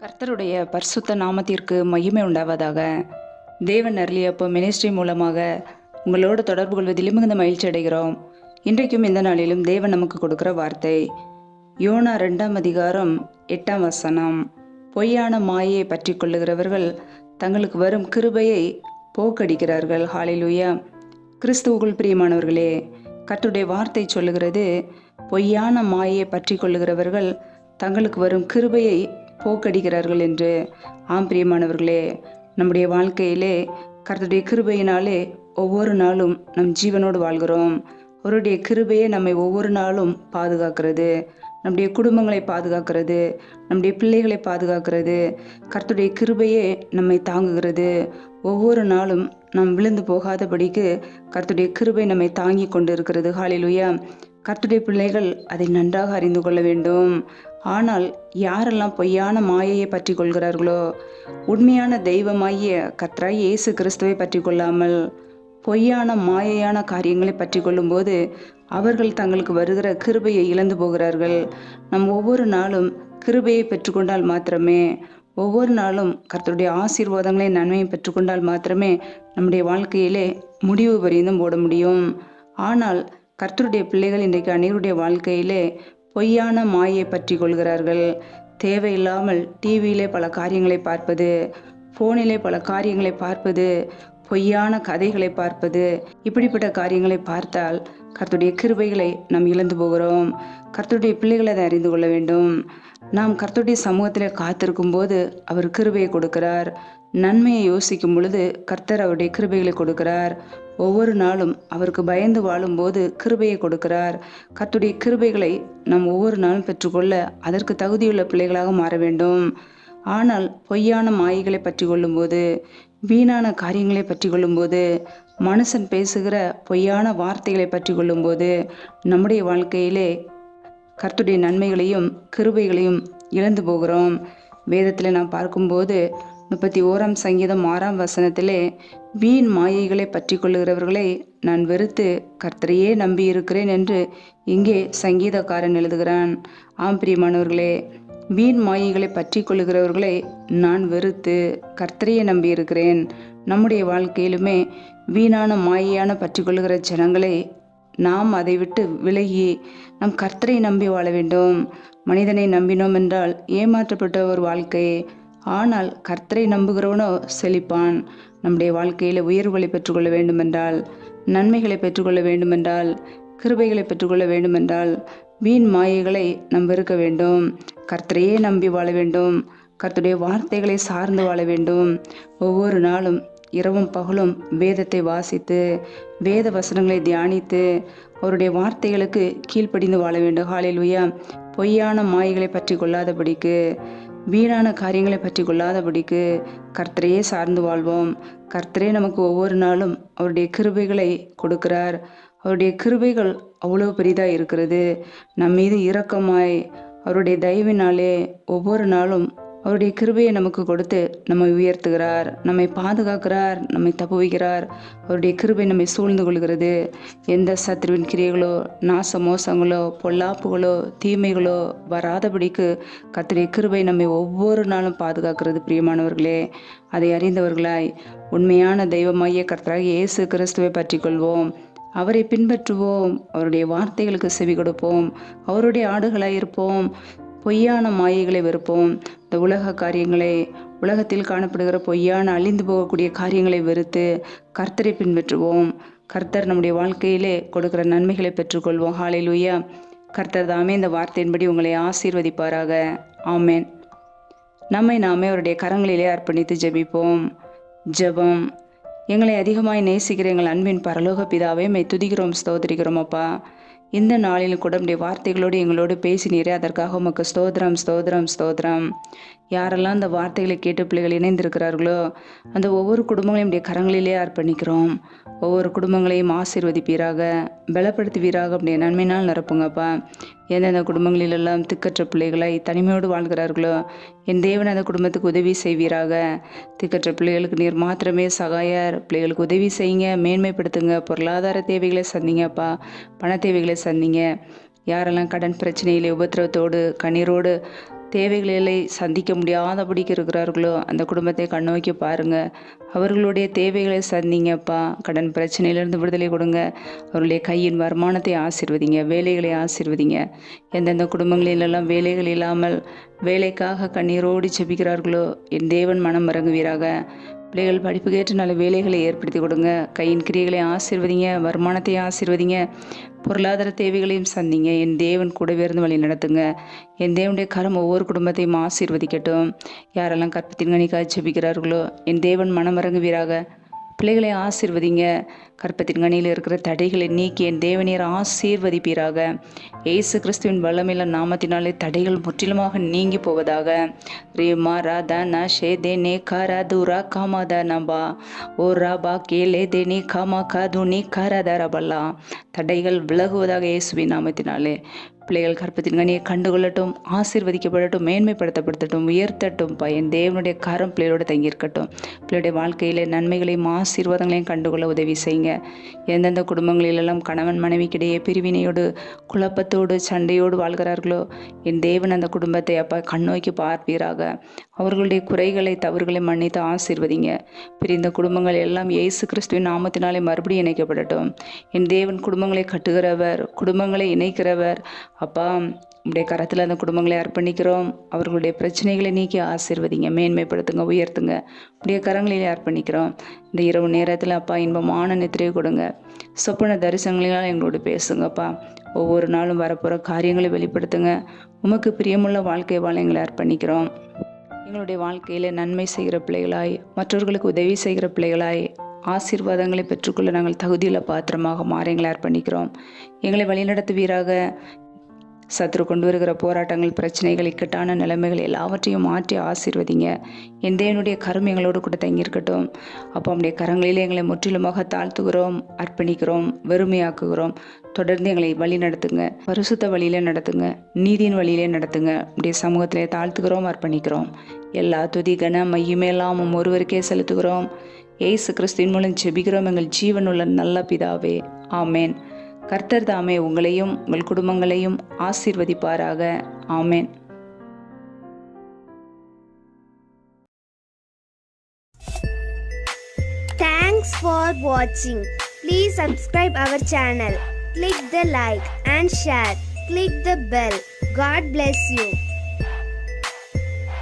கர்த்தருடைய பரிசுத்த நாமத்திற்கு மகிமை உண்டாவதாக. தேவன் அருளியப்போ மினிஸ்ட்ரி மூலமாக உங்களோடு தொடர்பு கொள்வதில் மிகுந்த மகிழ்ச்சி அடைகிறோம். இன்றைக்கும் இந்த நாளிலும் தேவன் நமக்கு கொடுக்கிற வார்த்தை யோனா ரெண்டாம் அதிகாரம் எட்டாம் வசனம். பொய்யான மாயை பற்றி கொள்ளுகிறவர்கள் தங்களுக்கு வரும் கிருபையை போக்கடிக்கிறார்கள். ஹாலிலுயா கிறிஸ்துவுக்குள் பிரியமானவர்களே கர்த்தருடைய வார்த்தை சொல்லுகிறது பொய்யான மாயை பற்றி கொள்ளுகிறவர்கள் தங்களுக்கு வரும் கிருபையை போக்கடிக்கிறார்கள் என்று ஆம் பிரியமானவர்களே நம்முடைய வாழ்க்கையிலே கர்த்தருடைய கிருபையினாலே ஒவ்வொரு நாளும் நம் ஜீவனோடு வாழ்கிறோம். அவருடைய கிருபையே நம்மை ஒவ்வொரு நாளும் பாதுகாக்கிறது. நம்முடைய குடும்பங்களை பாதுகாக்கிறது. நம்முடைய பிள்ளைகளை பாதுகாக்கிறது. கர்த்தருடைய கிருபையே நம்மை தாங்குகிறது. ஒவ்வொரு நாளும் நாம் விழுந்து போகாதபடிக்கு கர்த்துடைய கிருபை நம்மை தாங்கி கொண்டு இருக்கிறது ஹாலிலுயா கர்த்துடைய பிள்ளைகள் அதை நன்றாக அறிந்து கொள்ள வேண்டும். ஆனால் யாரெல்லாம் பொய்யான மாயையை பற்றி கொள்கிறார்களோ உண்மையான தெய்வமாகிய கத்ரா இயேசு கிறிஸ்துவை பற்றி கொள்ளாமல் பொய்யான மாயையான காரியங்களை பற்றி கொள்ளும்போது அவர்கள் தங்களுக்கு வருகிற கிருபையை இழந்து போகிறார்கள். நம் ஒவ்வொரு நாளும் கிருபையை பெற்றுக்கொண்டால் மாத்திரமே ஒவ்வொரு நாளும் கர்த்தருடைய ஆசீர்வாதங்களை நன்மையை பெற்றுக்கொண்டால் மாத்திரமே நம்முடைய வாழ்க்கையிலே முடிவு பரிந்தும் போட முடியும். ஆனால் கர்த்தருடைய பிள்ளைகள் இன்றைக்கு அனைவருடைய வாழ்க்கையிலே பொய்யான மாயை பற்றி கொள்கிறார்கள். தேவையில்லாமல் டிவியிலே பல காரியங்களை பார்ப்பது ஃபோனிலே பல காரியங்களை பார்ப்பது பொய்யான கதைகளை பார்ப்பது. இப்படிப்பட்ட காரியங்களை பார்த்தால் கர்த்துடைய கிருபைகளை நாம் இழந்து போகிறோம். கர்த்துடைய பிள்ளைகளை அதை அறிந்து கொள்ள வேண்டும். நாம் கர்த்தருடைய சமூகத்தில் காத்திருக்கும் போது அவர் கிருபையை கொடுக்கிறார். நன்மையை யோசிக்கும் பொழுது கர்த்தர் அவருடைய கிருபைகளை கொடுக்கிறார். ஒவ்வொரு நாளும் அவருக்கு பயந்து வாழும்போது கிருபையை கொடுக்கிறார். கர்த்துடைய கிருபைகளை நாம் ஒவ்வொரு நாளும் பெற்றுக்கொள்ள அதற்கு தகுதியுள்ள பிள்ளைகளாக மாற வேண்டும். ஆனால் பொய்யான மாயைகளை பற்றி கொள்ளும்போது வீணான காரியங்களை பற்றி கொள்ளும்போது மனுஷன் பேசுகிற பொய்யான வார்த்தைகளை பற்றி கொள்ளும்போது நம்முடைய வாழ்க்கையிலே கர்த்துடைய நன்மைகளையும் கிருபைகளையும் இழந்து போகிறோம். வேதத்தில் நாம் பார்க்கும்போது முப்பத்தி ஓராம் சங்கீதம் ஆறாம் வசனத்திலே வீண் மாயைகளை பற்றி கொள்ளுகிறவர்களை நான் வெறுத்து கர்த்தரையே நம்பி இருக்கிறேன் என்று இங்கே சங்கீதக்காரன் எழுதுகிறான். ஆம் பிரியமானவர்களே வீண் மாயைகளை பற்றி கொள்ளுகிறவர்களை நான் வெறுத்து கர்த்தரையே நம்பி இருக்கிறேன் நம்முடைய வாழ்க்கையிலுமே வீணான மாயையான பற்றி கொள்ளுகிற ஜனங்களை நாம் அதை விட்டு விலகி நம் கர்த்தரை நம்பி வாழ வேண்டும். மனிதனை நம்பினோம் என்றால் ஏமாற்றப்பட்ட ஒரு வாழ்க்கை. ஆனால் கர்த்தரை நம்புகிறவனோ செழிப்பான். நம்முடைய வாழ்க்கையில் உயர்வுகளை பெற்றுக்கொள்ள வேண்டுமென்றால் நன்மைகளை பெற்றுக்கொள்ள வேண்டுமென்றால் கிருபைகளை பெற்றுக்கொள்ள வேண்டுமென்றால் வீண் மாயைகளை நம்ப இருக்க வேண்டும். கர்த்தரையே நம்பி வாழ வேண்டும். கர்த்தருடைய வார்த்தைகளை சார்ந்து வாழ வேண்டும். ஒவ்வொரு நாளும் இரவும் பகலும் வேதத்தை வாசித்து வேத வசனங்களை தியானித்து அவருடைய வார்த்தைகளுக்கு கீழ்ப்படிந்து வாழ வேண்டும். ஹாலிலுயா பொய்யான மாய்களை பற்றி கொள்ளாதபடிக்கு வீணான காரியங்களை பற்றி கொள்ளாதபடிக்கு கர்த்தரையே சார்ந்து வாழ்வோம். கர்த்தரே நமக்கு ஒவ்வொரு நாளும் அவருடைய கிருபைகளை கொடுக்கிறார். அவருடைய கிருபைகள் அவ்வளோ பெரிதாக இருக்கிறது. நம் மீது இரக்கமாய் அவருடைய தயவினாலே ஒவ்வொரு நாளும் அவருடைய கிருபையை நமக்கு கொடுத்து நம்மை உயர்த்துகிறார் நம்மை பாதுகாக்கிறார் நம்மை தப்புவிக்கிறார். அவருடைய கிருபை நம்மை சூழ்ந்து கொள்கிறது. எந்த சத்ருவின் கிரியைகளோ நாச மோசங்களோ பொல்லாப்புகளோ தீமைகளோ வராதபடிக்கு கத்துடைய கிருபை நம்மை ஒவ்வொரு நாளும் பாதுகாக்கிறது பிரியமானவர்களே. அதை அறிந்தவர்களாய் உண்மையான தெய்வமாகிய கர்த்தராக இயேசு கிறிஸ்துவை பற்றி கொள்வோம் அவரை பின்பற்றுவோம். அவருடைய வார்த்தைகளுக்கு செவி கொடுப்போம். அவருடைய ஆடுகளாய் இருப்போம். பொய்யான மாயைகளை வெறுப்போம். இந்த உலக காரியங்களை உலகத்தில் காணப்படுகிற பொய்யான அழிந்து போகக்கூடிய காரியங்களை வெறுத்து கர்த்தரை பின்பற்றுவோம். கர்த்தர் நம்முடைய வாழ்க்கையிலே கொடுக்கிற நன்மைகளை பெற்றுக்கொள்வோம். ஹாலை லூயா கர்த்தர் தாமே இந்த வார்த்தையின்படி உங்களை ஆசீர்வதிப்பாராக. ஆமேன் நம்மை நாமே அவருடைய கரங்களிலே அர்ப்பணித்து ஜெபிப்போம். ஜெபம். எங்களை அதிகமாய் நேசிக்கிற எங்கள் அன்பின் பரலோக பிதாவே மை துதிக்கிறோம் ஸ்தோத்திரிக்கிறோம் அப்பா. இந்த நாளிலும் கூட வார்த்தைகளோடு எங்களோடு பேசினீரே. அதற்காக உமக்கு ஸ்தோத்ரம் ஸ்தோத்ரம் ஸ்தோத்ரம் யாரெல்லாம் அந்த வார்த்தைகளை கேட்டு பிள்ளைகள் இணைந்திருக்கிறார்களோ அந்த ஒவ்வொரு குடும்பங்களையும் உடைய கரங்களிலே அர்ப்பணிக்கிறோம். ஒவ்வொரு குடும்பங்களையும் ஆசீர்வதிப்பீராக பலப்படுத்துவீராக அப்படியே நன்மையினால் நிரப்புங்கப்பா. எந்தெந்த குடும்பங்களிலெல்லாம் திக்கற்ற பிள்ளைகளை தனிமையோடு வாழ்கிறார்களோ என் தேவன் அந்த குடும்பத்துக்கு உதவி செய்வீராக. திக்கற்ற பிள்ளைகளுக்கு நீர் மாத்திரமே சகாயார். பிள்ளைகளுக்கு உதவி செய்யுங்க மேன்மைப்படுத்துங்க பொருளாதார தேவைகளை சந்திங்கப்பா பண தேவைகளை சந்திங்க. யாரெல்லாம் கடன் பிரச்சனையிலே உபத்திரவத்தோடு கண்ணீரோடு தேவைகளை சந்திக்க முடியாதபடிக்கு இருக்கிறார்களோ அந்த குடும்பத்தை கண்ணோக்கி பாருங்க. அவர்களுடைய தேவைகளை சந்திங்கப்பா. கடன் பிரச்சனையிலிருந்து விடுதலை கொடுங்க. அவருடைய கையின் வருமானத்தை ஆசிர்வதிங்க வேலைகளை ஆசிர்வதிங்க. எந்தெந்த குடும்பங்களிலெல்லாம் வேலைகள் இல்லாமல் வேலைக்காக கண்ணீரோடி செபிக்கிறார்களோ என் தேவன் மனம் இறங்குவீராக பிள்ளைகள் படிப்புக்கேற்ற நல்ல வேலைகளை ஏற்படுத்தி கொடுங்க. கையின் கிரியைகளை ஆசிர்வதிங்க வருமானத்தை ஆசிர்வதிங்க பொருளாதார தேவைகளையும் சந்திங்க. என் தேவன் கூடவே இருந்து வழி நடத்துங்க. என் தேவனுடைய கரம் ஒவ்வொரு குடும்பத்தையும் ஆசீர்வதிக்கட்டும். யாரெல்லாம் கற்பத்தின் கணிக்காக ஜெபிக்கிறார்களோ என் தேவன் மனமரங்குவீராக பிள்ளைகளை ஆசீர்வதிங்க. கற்பத்தின் கணியில் இருக்கிற தடைகளை நீக்கி என் தேவனியர் ஆசீர்வதிப்பீராக. இயேசு கிறிஸ்துவின் வல்லமையில நாமத்தினாலே தடைகள் முற்றிலுமாக நீங்கி போவதாக. ரீமா ராதா ந ஷே தே நே ரா காமா தா நபா ஓ ரா பா கே லே தே நீ காமா காது நீ ரா ரபல்லா தடைகள் விலகுவதாக இயேசுவின் நாமத்தினாலே. பிள்ளைகள் கற்பத்தின் கனியை கண்டுகொள்ளட்டும் ஆசீர்வதிக்கப்படட்டும் மேன்மைப்படுத்தப்படுத்தட்டும் உயர்த்தட்டும் என் தேவனுடைய கரம் பிள்ளையோடு தங்கியிருக்கட்டும். பிள்ளையுடைய வாழ்க்கையிலே நன்மைகளையும் ஆசீர்வாதங்களையும் கண்டுகொள்ள உதவி செய்யுங்க. எந்தெந்த குடும்பங்களிலெல்லாம் கணவன் மனைவிக்கிடையே பிரிவினையோடு குழப்பத்தோடு சண்டையோடு வாழ்கிறார்களோ என் தேவன் அந்த குடும்பத்தை அப்பா கண்ணோக்கி பார்ப்பீராக. அவர்களுடைய குறைகளை தவறுகளை மன்னித்து ஆசீர்வதிங்க. பிரிந்த குடும்பங்கள் எல்லாம் இயேசு கிறிஸ்துவின் நாமத்தினாலே மறுபடியும் இணைக்கப்படட்டும். என் தேவன் குடும்பங்களை கட்டுகிறவர் குடும்பங்களை இணைக்கிறவர் அப்பா உடைய கரத்தில் அந்த குடும்பங்களை அர்ப்பணிக்கிறோம். அவர்களுடைய பிரச்சனைகளை நீக்கி ஆசிர்வதிங்க. மேன்மைப்படுத்துங்க உயர்த்துங்க. உடைய கரங்களிலே அர்ப்பணிக்கிறோம். இந்த இரவு நேரத்தில் அப்பா இன்பமான நித்திரை கொடுங்க. சொப்பன தரிசனங்களால் எங்களோடு பேசுங்கப்பா. ஒவ்வொரு நாளும் வரப்போகிற காரியங்களை வெளிப்படுத்துங்க. உமக்கு பிரியமுள்ள வாழ்க்கை வாழ எங்களை அர்ப்பணிக்கிறோம். எங்களுடைய வாழ்க்கையில் நன்மை செய்கிற பிள்ளைகளாய் மற்றவர்களுக்கு உதவி செய்கிற பிள்ளைகளாய் ஆசீர்வாதங்களை பெற்றுக்கொள்ள நாங்கள் தகுதியில் பாத்திரமாக மாற எங்களை அர்ப்பணிக்கிறோம். எங்களை வழிநடத்துவீராக. சத்ரு கொண்டு வருகிற போராட்டங்கள் பிரச்சனைகள் இக்கட்டான நிலைமைகள் எல்லாவற்றையும் மாற்றி ஆசீர்வதிங்க. எந்த என்னுடைய கரம் எங்களோடு கூட தங்கியிருக்கட்டும். அப்போ நம்முடைய கரங்களிலே எங்களை முற்றிலுமாக தாழ்த்துகிறோம் அர்ப்பணிக்கிறோம் வெறுமையாக்குகிறோம். தொடர்ந்து எங்களை வழி நடத்துங்க. பரிசுத்த வழியிலே நடத்துங்க. நீதியின் வழியிலே நடத்துங்க. அப்படியே சமூகத்திலே தாழ்த்துகிறோம் அர்ப்பணிக்கிறோம். எல்லா துதி கன மையுமேலாம் ஒருவருக்கே செலுத்துகிறோம். ஏசு கிறிஸ்துவின் மூலம் செபிக்கிறோம் எங்கள் ஜீவனுள்ள நல்ல பிதாவே. ஆமேன். கர்த்தர் தாமே உங்களையும் உங்கள் குடும்பங்களையும் ஆசீர்வதிப்பாராக ஆமேன் Thanks for watching. Please subscribe our channel. Click the like and share. Click the bell. God bless you.